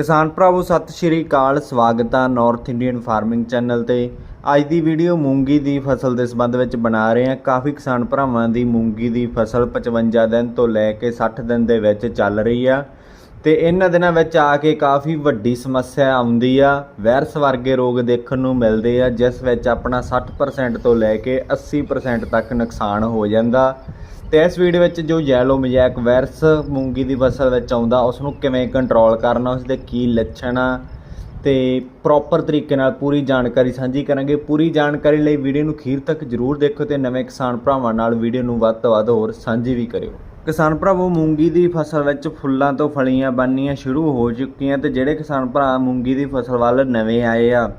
ਕਿਸਾਨ ਭਰਾਵੋ, ਸਤਿ ਸ਼੍ਰੀ ਅਕਾਲ, ਸਵਾਗਤ ਆ ਨਾਰਥ ਇੰਡੀਅਨ ਫਾਰਮਿੰਗ ਚੈਨਲ ਤੇ। ਅੱਜ ਦੀ ਵੀਡੀਓ ਮੂੰਗੀ ਦੀ ਫਸਲ ਦੇ ਸੰਬੰਧ ਵਿੱਚ ਬਣਾ ਰਹੇ ਹਾਂ। ਕਾਫੀ ਕਿਸਾਨ ਭਰਾਵਾਂ ਦੀ ਮੂੰਗੀ ਦੀ ਫਸਲ 55 ਦਿਨ ਤੋਂ ਲੈ ਕੇ 60 ਦਿਨ ਦੇ ਵਿੱਚ ਚੱਲ ਰਹੀ ਆ। ਤੇ ਇਹਨਾਂ ਦਿਨਾਂ ਵਿੱਚ ਆ ਕੇ ਕਾਫੀ ਵੱਡੀ ਸਮੱਸਿਆ ਆਉਂਦੀ ਆ। ਵਾਇਰਸ ਵਰਗੇ ਰੋਗ ਦੇਖਣ ਨੂੰ ਮਿਲਦੇ ਆ, ਜਿਸ ਵਿੱਚ ਆਪਣਾ 60% ਤੋਂ ਲੈ ਕੇ 80% ਤੱਕ ਨੁਕਸਾਨ ਹੋ ਜਾਂਦਾ। ਤੇ ਇਸ ਵੀਡੀਓ ਵਿੱਚ ਜੋ ਯੈਲੋ ਮਜੈਕ ਵਾਇਰਸ ਮੂੰਗੀ ਦੀ ਫਸਲ ਵਿੱਚ ਆਉਂਦਾ ਉਸ ਨੂੰ ਕਿਵੇਂ ਕੰਟਰੋਲ ਕਰਨਾ ਉਸ ਦੇ ਕੀ ਲੱਛਣ ਆ? ਤੇ ਪ੍ਰੋਪਰ ਤਰੀਕੇ ਨਾਲ ਪੂਰੀ ਜਾਣਕਾਰੀ ਸਾਂਝੀ ਕਰਾਂਗੇ। ਪੂਰੀ ਜਾਣਕਾਰੀ ਲਈ ਵੀਡੀਓ ਨੂੰ ਅਖੀਰ ਤੱਕ ਜਰੂਰ ਦੇਖੋ ਤੇ ਨਵੇਂ ਕਿਸਾਨ ਭਰਾਵਾਂ ਨਾਲ ਵੀਡੀਓ ਨੂੰ ਵੱਧ ਤੋਂ ਵੱਧ ਹੋਰ ਸਾਂਝੀ ਵੀ ਕਰਿਓ। ਕਿਸਾਨ ਭਰਾਵੋ, ਮੂੰਗੀ ਦੀ ਫਸਲ ਵਿੱਚ ਫੁੱਲਾਂ ਤੋਂ ਫਲੀਆਂ ਬਣਨੀਆਂ ਸ਼ੁਰੂ ਹੋ ਚੁੱਕੀਆਂ ਤੇ ਜਿਹੜੇ ਕਿਸਾਨ ਭਰਾ ਮੂੰਗੀ ਦੀ ਫਸਲ ਵੱਲ ਨਵੇਂ ਆਏ ਆ,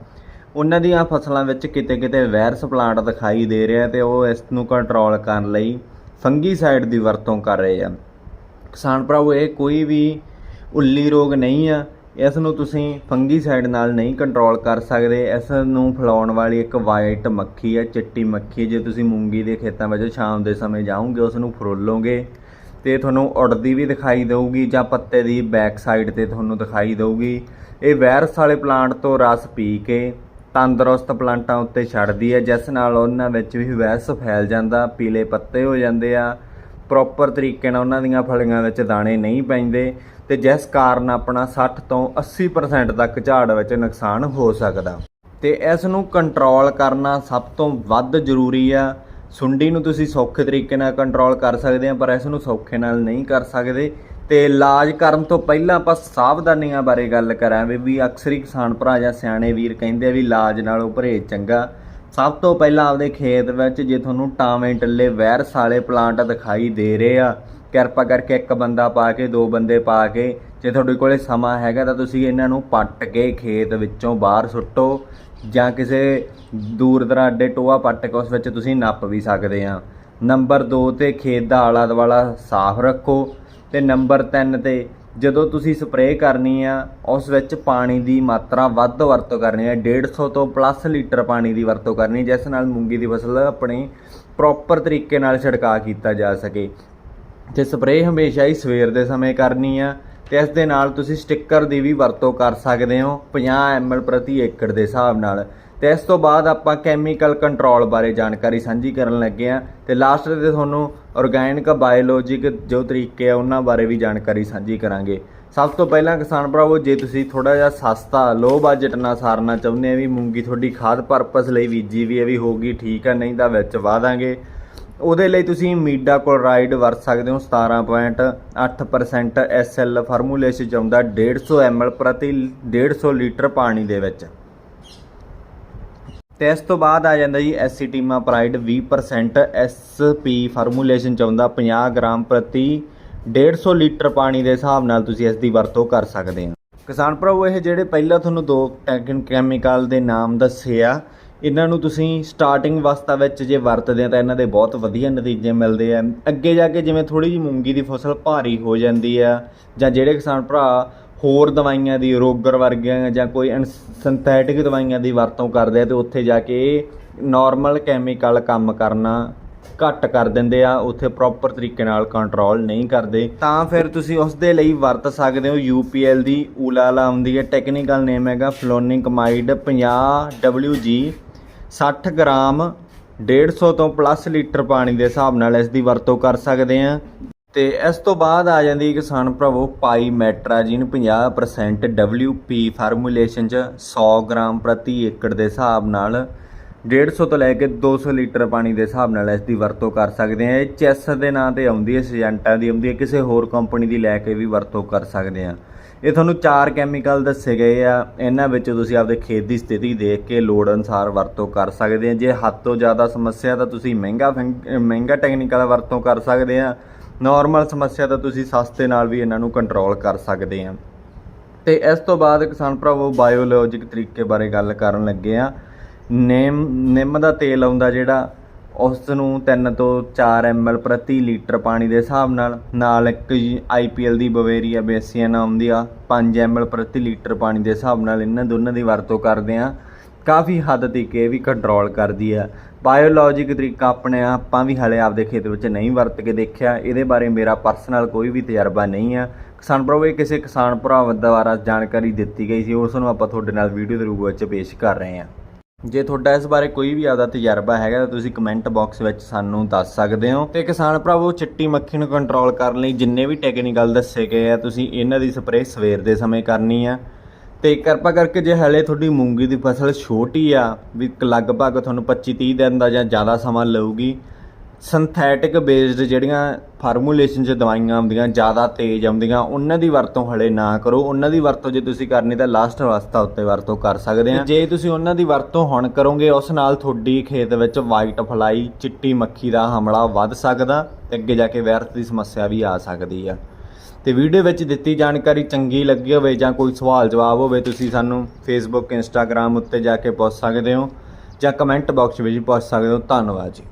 ਉਹਨਾਂ ਦੀਆਂ ਫਸਲਾਂ ਵਿੱਚ ਕਿਤੇ ਕਿਤੇ ਵਾਇਰਸ ਪਲਾਂਟ ਦਿਖਾਈ ਦੇ ਰਿਹਾ ਤੇ ਉਹ ਇਸ ਨੂੰ ਕੰਟਰੋਲ ਕਰਨ ਲਈ ਫੰਗੀਸਾਈਡ ਦੀ ਵਰਤੋਂ ਕਰ ਰਹੇ ਆ। ਕਿਸਾਨ ਭਰਾਵੋ, ਇਹ ਕੋਈ ਵੀ ਉੱਲੀ ਰੋਗ ਨਹੀਂ ਆ। ਇਸ ਨੂੰ ਤੁਸੀਂ ਫੰਗੀਸਾਈਡ ਨਾਲ ਨਹੀਂ ਕੰਟਰੋਲ ਕਰ ਸਕਦੇ। ਇਸ ਨੂੰ ਫੈਲਾਉਣ ਵਾਲੀ ਇੱਕ ਵਾਈਟ ਮੱਖੀ ਹੈ ਚਿੱਟੀ ਮੱਖੀ ਜੇ ਤੁਸੀਂ ਮੂੰਗੀ ਦੇ ਖੇਤਾਂ ਵਿੱਚ ਸ਼ਾਮ ਦੇ ਸਮੇਂ ਜਾਓਗੇ, ਉਸ ਨੂੰ ਫਰੋਲੋਗੇ ਤੇ ਤੁਹਾਨੂੰ ਉੜਦੀ ਵੀ ਦਿਖਾਈ ਦੇਊਗੀ ਜਾਂ ਪੱਤੇ ਦੀ ਬੈਕ ਸਾਈਡ ਤੇ ਤੁਹਾਨੂੰ ਦਿਖਾਈ ਦੇਊਗੀ। ਇਹ ਵਾਇਰਸ ਵਾਲੇ ਪਲਾਂਟ ਤੋਂ ਰਸ ਪੀ ਕੇ ਤੰਦਰੁਸਤ ਪਲਾਂਟਾਂ ਉੱਤੇ ਛੱਡਦੀ ਹੈ, ਜਿਸ ਨਾਲ ਉਹਨਾਂ ਵਿੱਚ ਵੀ ਵਾਇਰਸ ਫੈਲ ਜਾਂਦਾ, ਪੀਲੇ ਪੱਤੇ ਹੋ ਜਾਂਦੇ ਆ। ਪ੍ਰੋਪਰ ਤਰੀਕੇ ਨਾਲ ਉਹਨਾਂ ਦੀਆਂ ਫਲੀਆਂ ਵਿੱਚ ਦਾਣੇ ਨਹੀਂ ਪੈਂਦੇ ਤੇ ਜਿਸ ਕਾਰਨ ਆਪਣਾ 60 ਤੋਂ 80% ਤੱਕ ਝਾੜ ਵਿੱਚ ਨੁਕਸਾਨ ਹੋ ਸਕਦਾ। ਤੇ ਇਸ ਨੂੰ ਕੰਟਰੋਲ ਕਰਨਾ ਸਭ ਤੋਂ ਵੱਧ ਜ਼ਰੂਰੀ ਆ। ਸੁੰਡੀ ਨੂੰ ਤੁਸੀਂ ਸੌਖੇ ਤਰੀਕੇ ਨਾਲ ਕੰਟਰੋਲ ਕਰ ਸਕਦੇ ਆ, ਪਰ ਇਸ ਨੂੰ ਸੌਖੇ ਨਾਲ ਨਹੀਂ ਕਰ ਸਕਦੇ। ਤੇ ਇਲਾਜ ਕਰਨ ਤੋਂ ਪਹਿਲਾਂ ਆਪਾਂ ਸਾਵਧਾਨੀਆਂ ਬਾਰੇ ਗੱਲ ਕਰਾਂਗੇ ਵੀ ਅਕਸਰ ਹੀ ਕਿਸਾਨ ਭਰਾ ਜਾਂ ਸਿਆਣੇ ਵੀਰ ਕਹਿੰਦੇ ਆ ਵੀ ਇਲਾਜ ਨਾਲੋਂ ਪਰਹੇਜ਼ ਚੰਗਾ। ਸਭ ਤੋਂ ਪਹਿਲਾਂ ਆਪਦੇ ਖੇਤ ਵਿੱਚ ਜੇ ਤੁਹਾਨੂੰ ਟਾਵੇਂ, ਟੱਲੇ ਵਾਇਰਸ ਵਾਲੇ ਪਲਾਂਟ ਦਿਖਾਈ ਦੇ ਰਹੇ ਆ ਕਿਰਪਾ ਕਰਕੇ ਇੱਕ ਬੰਦਾ ਪਾ ਕੇ, ਦੋ ਬੰਦੇ ਪਾ ਕੇ, ਜੇ ਤੁਹਾਡੇ ਕੋਲੇ ਸਮਾਂ ਹੈਗਾ ਤਾਂ ਤੁਸੀਂ ਇਹਨਾਂ ਨੂੰ ਪੱਟ ਕੇ ਖੇਤ ਵਿੱਚੋਂ ਬਾਹਰ ਸੁੱਟੋ ਜਾਂ ਕਿਸੇ ਦੂਰ ਦਰਾਡੇ ਟੋਆ ਪੱਟ ਕੇ ਉਸ ਵਿੱਚ ਤੁਸੀਂ ਨੱਪ ਵੀ ਸਕਦੇ ਆ। ਨੰਬਰ 2 ਤੇ ਖੇਤ ਦਾ ਆਲਾ ਦੁਆਲਾ ਸਾਫ਼ ਰੱਖੋ ਤੇ ਨੰਬਰ 3 ਤੇ ਜਦੋਂ ਤੁਸੀਂ ਸਪਰੇਅ ਕਰਨੀ ਆ, ਉਸ ਵਿੱਚ ਪਾਣੀ ਦੀ ਮਾਤਰਾ ਵੱਧ ਵਰਤੋਂ ਕਰਨੀ ਹੈ 150 ਤੋਂ ਪਲੱਸ ਲੀਟਰ ਪਾਣੀ ਦੀ ਵਰਤੋਂ ਕਰਨੀ, ਜਿਸ ਨਾਲ ਮੂੰਗੀ ਦੀ ਫਸਲ ਆਪਣੀ ਪ੍ਰੋਪਰ ਤਰੀਕੇ ਨਾਲ ਛਿੜਕਾਅ ਕੀਤਾ ਜਾ ਸਕੇ। ਤੇ ਸਪਰੇਅ ਹਮੇਸ਼ਾ ਹੀ ਸਵੇਰ ਦੇ ਸਮੇਂ ਕਰਨੀ ਆ ਤੇ ਇਸ ਦੇ ਨਾਲ ਤੁਸੀਂ ਸਟicker ਦੀ ਵੀ ਵਰਤੋਂ ਕਰ ਸਕਦੇ ਹੋ 50 ml ਪ੍ਰਤੀ ਏਕੜ ਦੇ ਹਿਸਾਬ ਨਾਲ। ਤੇ ਇਸ ਤੋਂ ਬਾਅਦ ਆਪਾਂ ਕੈਮੀਕਲ ਕੰਟਰੋਲ ਬਾਰੇ ਜਾਣਕਾਰੀ ਸਾਂਝੀ ਕਰਨ ਲੱਗੇ ਆ ਤੇ ਲਾਸਟ ਤੇ ਤੁਹਾਨੂੰ ਆਰਗੈਨਿਕ ਬਾਇਓਲੋਜਿਕ ਜੋ ਤਰੀਕੇ ਆ ਉਹਨਾਂ ਬਾਰੇ ਵੀ ਜਾਣਕਾਰੀ ਸਾਂਝੀ ਕਰਾਂਗੇ। ਸਭ ਤੋਂ ਪਹਿਲਾਂ ਕਿਸਾਨ ਭਰਾਵੋ, ਜੇ ਤੁਸੀਂ ਥੋੜਾ ਜਿਹਾ ਸਸਤਾ ਲੋ ਬਜਟ ਨਾਲ ਸਾਰਨਾ ਚਾਹੁੰਦੇ ਆ ਵੀ ਮੂੰਗੀ ਤੁਹਾਡੀ ਖਾਦ ਪਰਪਸ ਲਈ ਬੀਜੀ ਵੀ ਹੈ ਵੀ ਹੋਗੀ ਠੀਕ ਆ, ਨਹੀਂ ਤਾਂ ਵਿੱਚ ਵਾਦਾਂਗੇ ਉਹਦੇ ਲਈ ਤੁਸੀਂ ਮੀਡਾ ਕਲੋਰਾਈਡ ਵਰਤ ਸਕਦੇ ਹੋ 17.8% SL ਫਾਰਮੂਲੇਸ਼ਨ ਚ ਆਉਂਦਾ 150 ml ਪ੍ਰਤੀ 150 ਲੀਟਰ ਪਾਣੀ ਦੇ ਵਿੱਚ। ਤੇ ਇਸ ਤੋਂ ਬਾਅਦ ਆ ਜਾਂਦਾ ਜੀ ਐਸੀਟੀਮਾ ਪ੍ਰਾਈਡ 20% SP ਫਾਰਮੂਲੇਸ਼ਨ ਚ ਆਉਂਦਾ 50 ਗ੍ਰਾਮ ਪ੍ਰਤੀ 150 ਲੀਟਰ ਪਾਣੀ ਦੇ ਹਿਸਾਬ ਨਾਲ ਤੁਸੀਂ ਇਸ ਦੀ ਵਰਤੋਂ ਕਰ ਸਕਦੇ ਹੋ। ਕਿਸਾਨ ਭਰਾਵੋ, ਇਹ ਜਿਹੜੇ ਪਹਿਲਾਂ ਤੁਹਾਨੂੰ ਦੋ ਕੈਮੀਕਲ ਦੇ ਨਾਮ ਦੱਸੇ ਆ ਇਹਨਾਂ ਨੂੰ ਤੁਸੀਂ ਸਟਾਰਟਿੰਗ ਅਵਸਥਾ ਵਿੱਚ ਜੇ ਵਰਤਦੇ ਆ ਤਾਂ ਇਹਨਾਂ ਦੇ ਬਹੁਤ ਵਧੀਆ ਨਤੀਜੇ ਮਿਲਦੇ ਆ। ਅੱਗੇ ਜਾ ਕੇ ਜਿਵੇਂ ਥੋੜੀ ਜਿਹੀ ਮੂੰਗੀ ਦੀ ਫਸਲ ਭਾਰੀ ਹੋ ਜਾਂਦੀ ਆ, ਜਾਂ ਜਿਹੜੇ ਕਿਸਾਨ ਭਰਾ ਹੋਰ ਦਵਾਈਆਂ ਦੀ, ਰੋਗਰ ਵਰਗੀਆਂ ਜਾਂ ਕੋਈ ਸਿੰਥੈਟਿਕ ਦਵਾਈਆਂ ਦੀ ਵਰਤੋਂ ਕਰਦੇ ਆ ਤੇ ਉੱਥੇ ਜਾ ਕੇ ਨਾਰਮਲ ਕੈਮੀਕਲ ਕੰਮ ਕਰਨਾ ਘੱਟ ਕਰ ਦਿੰਦੇ ਆ, ਉੱਥੇ ਪ੍ਰੋਪਰ ਤਰੀਕੇ ਨਾਲ ਕੰਟਰੋਲ ਨਹੀਂ ਕਰਦੇ। ਤਾਂ ਫਿਰ ਤੁਸੀਂ ਉਸ ਦੇ ਲਈ ਵਰਤ ਸਕਦੇ ਹੋ UPL ਦੀ ਊਲਾਲਾ ਆਉਂਦੀ ਹੈ। ਟੈਕਨੀਕਲ ਨੇਮ ਹੈਗਾ ਫਲੋਨਿਕਮਾਈਡ 50 WG 60 ਗ੍ਰਾਮ 150 ਤੋਂ ਪਲੱਸ ਲੀਟਰ ਪਾਣੀ ਦੇ ਹਿਸਾਬ ਨਾਲ ਇਸ ਦੀ ਵਰਤੋਂ ਕਰ ਸਕਦੇ ਆ ਤੇ ਇਸ ਤੋਂ ਬਾਅਦ ਆ ਜਾਂਦੀ ਕਿਸਾਨ ਭਰਾਵੋ, ਪਾਈ ਮੈਟਰਾਜਿਨ 50% WP ਫਾਰਮੂਲੇਸ਼ਨ ਚ 100 ਗ੍ਰਾਮ ਪ੍ਰਤੀ ਏਕੜ ਦੇ ਹਿਸਾਬ ਨਾਲ 150 ਤੋਂ ਲੈ ਕੇ 200 ਲੀਟਰ ਪਾਣੀ ਦੇ ਹਿਸਾਬ ਨਾਲ ਇਸ ਦੀ ਵਰਤੋਂ ਕਰ ਸਕਦੇ ਆ ਇਹ ਚੈਸ ਦੇ ਨਾਂ ਤੇ ਆਉਂਦੀ ਹੈ ਸਿਜੈਂਟਾ ਦੀ ਆਉਂਦੀ ਹੈ, ਕਿਸੇ ਹੋਰ ਕੰਪਨੀ ਦੀ ਲੈ ਕੇ ਵੀ ਵਰਤੋਂ ਕਰ ਸਕਦੇ ਆ ਇਹ ਤੁਹਾਨੂੰ ਚਾਰ ਕੈਮੀਕਲ ਦੱਸੇ ਗਏ ਆ। ਇਹਨਾਂ ਵਿੱਚ ਤੁਸੀਂ ਆਪਦੇ ਖੇਤ ਦੀ ਸਥਿਤੀ ਦੇਖ ਕੇ ਲੋੜ ਅਨੁਸਾਰ ਵਰਤੋਂ ਕਰ ਸਕਦੇ ਆ ਜੇ ਹੱਦ ਤੋਂ ਜ਼ਿਆਦਾ ਸਮੱਸਿਆ ਤਾਂ ਤੁਸੀਂ ਮਹਿੰਗਾ ਫੈਂ- ਮਹਿੰਗਾ ਟੈਕਨੀਕਲ ਵਰਤੋਂ ਕਰ ਸਕਦੇ ਆ ਨਾਰਮਲ ਸਮੱਸਿਆ ਤਾਂ ਤੁਸੀਂ ਸਸਤੇ ਨਾਲ ਵੀ ਇਹਨਾਂ ਨੂੰ ਕੰਟਰੋਲ ਕਰ ਸਕਦੇ ਆ ਤੇ ਇਸ ਤੋਂ ਬਾਅਦ ਕਿਸਾਨ ਭਰਾਵੋ ਬਾਇਓਲੋਜਿਕ ਤਰੀਕੇ ਬਾਰੇ ਗੱਲ ਕਰਨ ਲੱਗੇ ਆ ਨਿੰਮ ਨਿੰਮ ਦਾ ਤੇਲ ਆਉਂਦਾ ਜਿਹੜਾ ਉਸ ਨੂੰ 3 ਤੋਂ 4 ml ਪ੍ਰਤੀ ਲੀਟਰ ਪਾਣੀ ਦੇ ਹਿਸਾਬ ਨਾਲ ਨਾਲ ਇੱਕ IPL ਦੀ ਬਵੇਰੀਆ ਬੇਸੀਅਨ ਆਉਂਦੀ ਆ 5 ml ਪ੍ਰਤੀ ਲੀਟਰ ਪਾਣੀ ਦੇ ਹਿਸਾਬ ਨਾਲ ਇਹਨਾਂ ਦੋਨਾਂ ਦੀ ਵਰਤੋਂ ਕਰਦੇ ਆ ਕਾਫੀ ਹੱਦ ਤੱਕ ਇਹ ਵੀ ਕੰਟਰੋਲ ਕਰਦੀ ਆ। ਬਾਇਓਲੋਜਿਕ ਤਰੀਕਾ ਆਪਣੇ ਆਪਾਂ ਵੀ ਹਲੇ ਆਪਦੇ ਖੇਤ ਵਿੱਚ ਨਹੀਂ ਵਰਤ ਕੇ ਦੇਖਿਆ। ਇਹਦੇ ਬਾਰੇ ਮੇਰਾ ਪਰਸਨਲ ਕੋਈ ਵੀ ਤਜਰਬਾ ਨਹੀਂ ਆ। ਕਿਸਾਨ ਭਰਾਵੋ, ਇਹ ਕਿਸੇ ਕਿਸਾਨ ਭਰਾ ਦੁਆਰਾ ਜਾਣਕਾਰੀ ਦਿੱਤੀ ਗਈ ਸੀ, ਉਸ ਨੂੰ ਆਪਾਂ ਤੁਹਾਡੇ ਨਾਲ ਵੀਡੀਓ ਦੇ ਰੂਪ ਵਿੱਚ ਪੇਸ਼ ਕਰ ਰਹੇ ਹਾਂ। ਜੇ ਤੁਹਾਡਾ ਇਸ ਬਾਰੇ ਕੋਈ ਵੀ ਆਦਾ ਤਜਰਬਾ ਹੈਗਾ ਤਾਂ ਤੁਸੀਂ ਕਮੈਂਟ ਬਾਕਸ ਵਿੱਚ ਸਾਨੂੰ ਦੱਸ ਸਕਦੇ ਹੋ। ਤੇ ਕਿਸਾਨ ਭਰਾਵੋ, ਚਿੱਟੀ ਮੱਖੀ ਨੂੰ ਕੰਟਰੋਲ ਕਰਨ ਲਈ ਜਿੰਨੇ ਵੀ ਟੈਕਨੀਕਲ ਦੱਸੇ ਗਏ ਆ, ਤੁਸੀਂ ਇਹਨਾਂ ਦੀ ਸਪਰੇਅ ਸਵੇਰ ਦੇ ਸਮੇਂ ਕਰਨੀ ਆ। ਤੇ ਕਿਰਪਾ ਕਰਕੇ ਜੇ ਹਲੇ ਤੁਹਾਡੀ ਮੂੰਗੀ ਦੀ ਫਸਲ ਛੋਟੀ ਆ, ਵੀ ਲਗਭਗ ਤੁਹਾਨੂੰ 25 30 ਦਿਨ ਦਾ ਜਾਂ ਜ਼ਿਆਦਾ ਸਮਾਂ ਲਊਗੀ ਸਿੰਥੈਟਿਕ ਬੇਸਡ ਜਿਹੜੀਆਂ ਫਾਰਮੂਲੇਸ਼ਨ 'ਚ ਦਵਾਈਆਂ ਆਉਂਦੀਆਂ, ਜ਼ਿਆਦਾ ਤੇਜ਼ ਆਉਂਦੀਆਂ, ਉਹਨਾਂ ਦੀ ਵਰਤੋਂ ਹਲੇ ਨਾ ਕਰੋ। ਉਹਨਾਂ ਦੀ ਵਰਤੋਂ ਜੇ ਤੁਸੀਂ ਕਰਨੀ ਤਾਂ ਲਾਸਟ ਅਵਸਥਾ ਉੱਤੇ ਵਰਤੋਂ ਕਰ ਸਕਦੇ ਆ ਜੇ ਤੁਸੀਂ ਉਹਨਾਂ ਦੀ ਵਰਤੋਂ ਹੁਣ ਕਰੋਗੇ, ਉਸ ਨਾਲ ਤੁਹਾਡੀ ਖੇਤ ਵਿੱਚ ਵਾਈਟ ਫਲਾਈ ਚਿੱਟੀ ਮੱਖੀ ਦਾ ਹਮਲਾ ਵੱਧ ਸਕਦਾ ਤੇ ਅੱਗੇ ਜਾ ਕੇ ਵਾਇਰਸ ਦੀ ਸਮੱਸਿਆ ਵੀ ਆ ਸਕਦੀ ਆ। ਤੇ ਵੀਡੀਓ ਵਿੱਚ ਦਿੱਤੀ ਜਾਣਕਾਰੀ ਚੰਗੀ ਲੱਗੀ ਹੋਵੇ ਜਾਂ ਕੋਈ ਸਵਾਲ ਜਵਾਬ ਹੋਵੇ, ਤੁਸੀਂ ਸਾਨੂੰ ਫੇਸਬੁੱਕ ਇੰਸਟਾਗ੍ਰam ਉੱਤੇ ਜਾ ਕੇ ਪੁੱਛ ਸਕਦੇ ਹੋ ਜਾਂ ਕਮੈਂਟ ਬਾਕਸ ਵਿੱਚ ਪੁੱਛ ਸਕਦੇ ਹੋ। ਧੰਨਵਾਦ ਜੀ।